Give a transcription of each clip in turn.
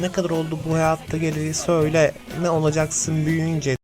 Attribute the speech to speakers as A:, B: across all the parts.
A: Ne kadar oldu bu hayatta geri söyle. Ne olacaksın büyüyünce.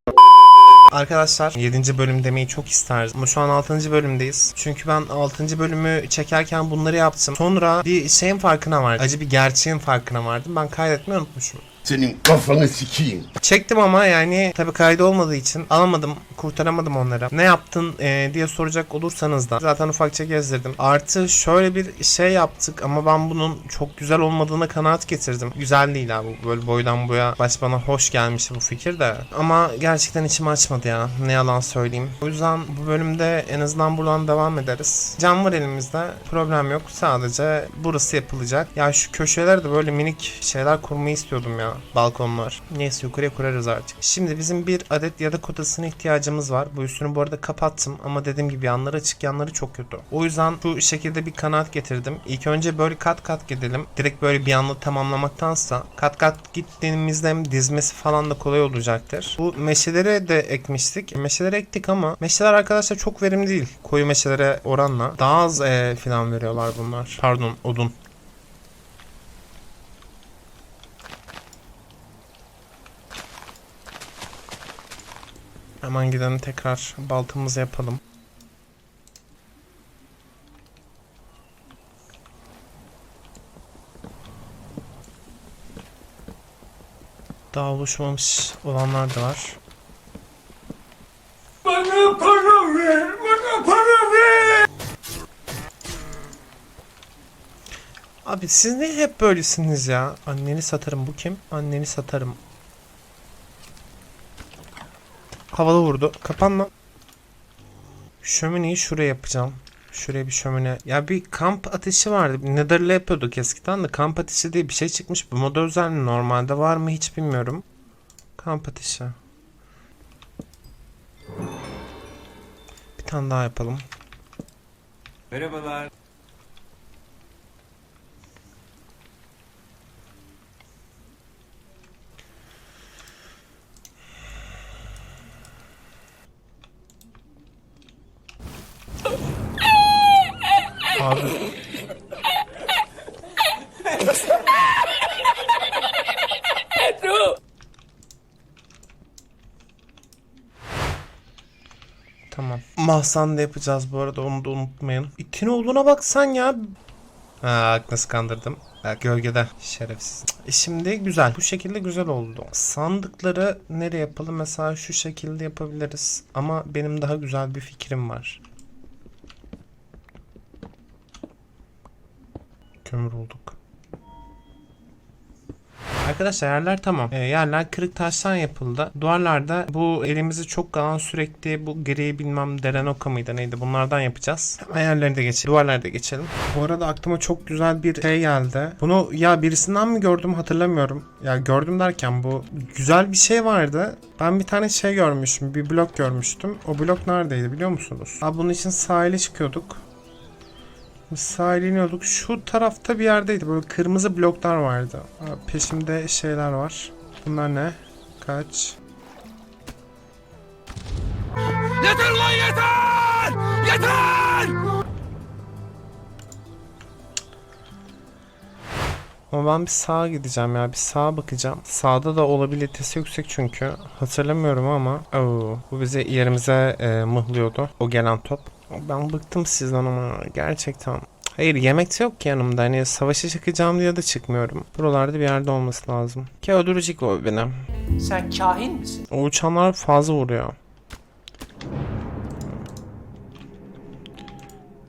A: Arkadaşlar 7. bölüm demeyi çok isterdim. Ama şu an 6. bölümdeyiz. Çünkü ben 6. bölümü çekerken bunları yaptım. Sonra bir şeyin farkına vardım. Acı bir gerçeğin farkına vardım. Ben kaydetmeyi unutmuşum.
B: Senin kafanı sikeyim.
A: Çektim ama yani tabi kaydı olmadığı için alamadım, kurtaramadım onları. Ne yaptın e, diye soracak olursanız da zaten ufakça gezdirdim. Artı şöyle bir şey yaptık ama ben bunun çok güzel olmadığına kanaat getirdim. Güzel değil abi böyle boydan boya baş bana hoş gelmişti bu fikir de. Ama gerçekten içimi açmadı ya ne yalan söyleyeyim. O yüzden bu bölümde en azından buradan devam ederiz. Cam var elimizde problem yok sadece burası yapılacak. Ya şu köşelerde böyle minik şeyler kurmayı istiyordum ya balkonlar. Neyse yukarıya kurarız artık. Şimdi bizim bir adet yatak odasına ihtiyacımız var. Bu üstünü bu arada kapattım ama dediğim gibi yanları açık yanları çok kötü. O yüzden şu şekilde bir kanat getirdim. İlk önce böyle kat kat gidelim. Direkt böyle bir anda tamamlamaktansa kat kat gittiğimizde hem dizmesi falan da kolay olacaktır. Bu meşelere de ekmiştik. Meşeleri ektik ama meşeler arkadaşlar çok verimli değil. Koyu meşelere oranla. Daha az e, filan veriyorlar bunlar. Pardon odun. Hemen gidelim tekrar baltamızı yapalım. Daha oluşmamış olanlar da var.
C: Bana para ver, bana para ver.
A: Abi siz niye hep böylesiniz ya? Anneni satarım bu kim? Anneni satarım. Havalı vurdu. Kapan lan. Şömineyi şuraya yapacağım. Şuraya bir şömine. Ya bir kamp ateşi vardı. Nether'la yapıyorduk eskiden de kamp ateşi diye bir şey çıkmış. Bu moda özel mi? Normalde var mı hiç bilmiyorum. Kamp ateşi. Bir tane daha yapalım.
C: Merhabalar.
A: Abi. Tamam. Mahsan da yapacağız bu arada onu da unutmayın. İtin olduğuna baksan ya. Ha nasıl kandırdım. Ha, gölgede şerefsiz. E şimdi güzel. Bu şekilde güzel oldu. Sandıkları nereye yapalım? Mesela şu şekilde yapabiliriz. Ama benim daha güzel bir fikrim var. Kömür olduk. Arkadaşlar yerler tamam. Ee, yerler kırık taştan yapıldı. Duvarlarda bu elimizi çok kalan sürekli bu gri bilmem derenoka mıydı neydi bunlardan yapacağız. Hemen yerleri de geçelim. Duvarları da geçelim. Bu arada aklıma çok güzel bir şey geldi. Bunu ya birisinden mi gördüm hatırlamıyorum. Ya gördüm derken bu güzel bir şey vardı. Ben bir tane şey görmüşüm. Bir blok görmüştüm. O blok neredeydi biliyor musunuz? Abi bunun için sahile çıkıyorduk. Sahile iniyorduk. Şu tarafta bir yerdeydi. Böyle kırmızı bloklar vardı. Peşimde şeyler var. Bunlar ne? Kaç?
C: Yeter lan yeter! Yeter!
A: Ama ben bir sağa gideceğim ya. Bir sağa bakacağım. Sağda da olabilitesi yüksek çünkü. Hatırlamıyorum ama. Oo, bu bizi yerimize e, mıhlıyordu. O gelen top. Ben bıktım sizden ama gerçekten. Hayır yemek de yok ki yanımda. Hani savaşa çıkacağım diye de çıkmıyorum. Buralarda bir yerde olması lazım. Ki öldürecek o beni.
D: Sen kahin misin?
A: O uçanlar fazla vuruyor.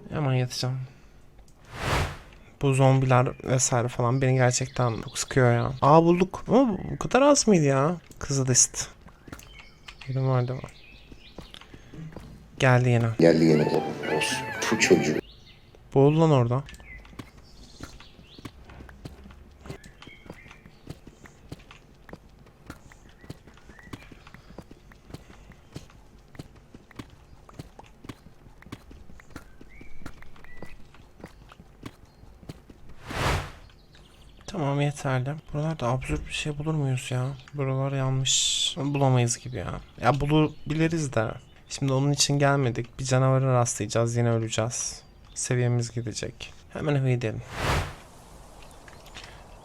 A: Hemen yatacağım. Bu zombiler vesaire falan beni gerçekten çok sıkıyor ya. Aa bulduk. Ama bu- kadar az mıydı ya? Kızılist. Yerim vardı mı? Geldi yine.
B: Geldi yine o bu çocuğu.
A: Boğul lan orada. Tamam yeterli. Buralarda absürt bir şey bulur muyuz ya? Buralar yanlış. Bulamayız gibi ya. Ya bulabiliriz de. Şimdi onun için gelmedik. Bir canavara rastlayacağız. Yine öleceğiz. Seviyemiz gidecek. Hemen eve gidelim.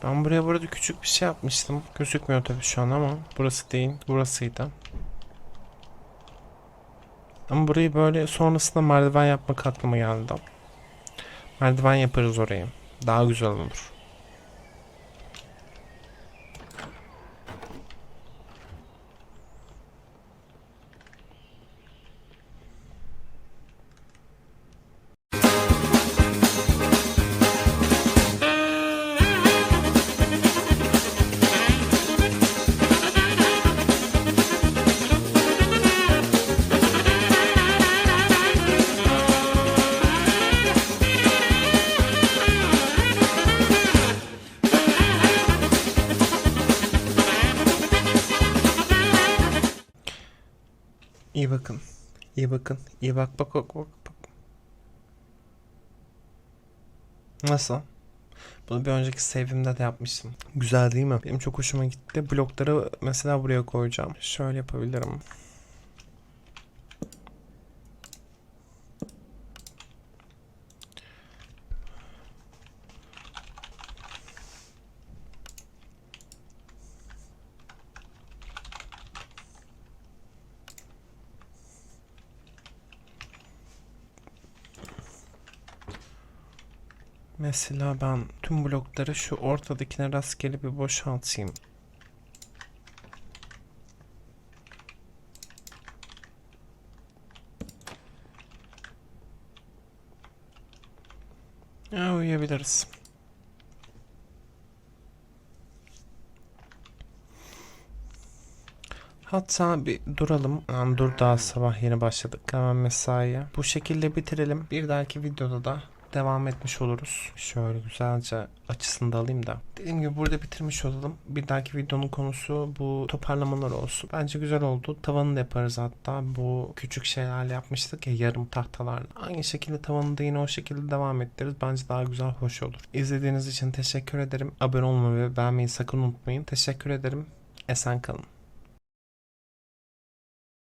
A: Ben buraya burada küçük bir şey yapmıştım. Gözükmüyor tabii şu an ama burası değil. Burasıydı. Ama burayı böyle sonrasında merdiven yapmak aklıma geldi. Merdiven yaparız orayı. Daha güzel olur. İyi bakın. İyi bakın. İyi bak bak bak bak. bak. Nasıl? Bunu bir önceki save'imde de yapmıştım. Güzel değil mi? Benim çok hoşuma gitti. Blokları mesela buraya koyacağım. Şöyle yapabilirim. Mesela ben tüm blokları şu ortadakine rastgele bir boşaltayım. Ya uyuyabiliriz. Hatta bir duralım. Lan dur daha sabah yeni başladık. Hemen mesaiye. Bu şekilde bitirelim. Bir dahaki videoda da devam etmiş oluruz. Şöyle güzelce açısını da alayım da. Dediğim gibi burada bitirmiş olalım. Bir dahaki videonun konusu bu toparlamalar olsun. Bence güzel oldu. Tavanı da yaparız hatta. Bu küçük şeylerle yapmıştık ya yarım tahtalarla. Aynı şekilde tavanı da yine o şekilde devam ettiririz. Bence daha güzel, hoş olur. İzlediğiniz için teşekkür ederim. Abone olmayı ve beğenmeyi sakın unutmayın. Teşekkür ederim. Esen kalın.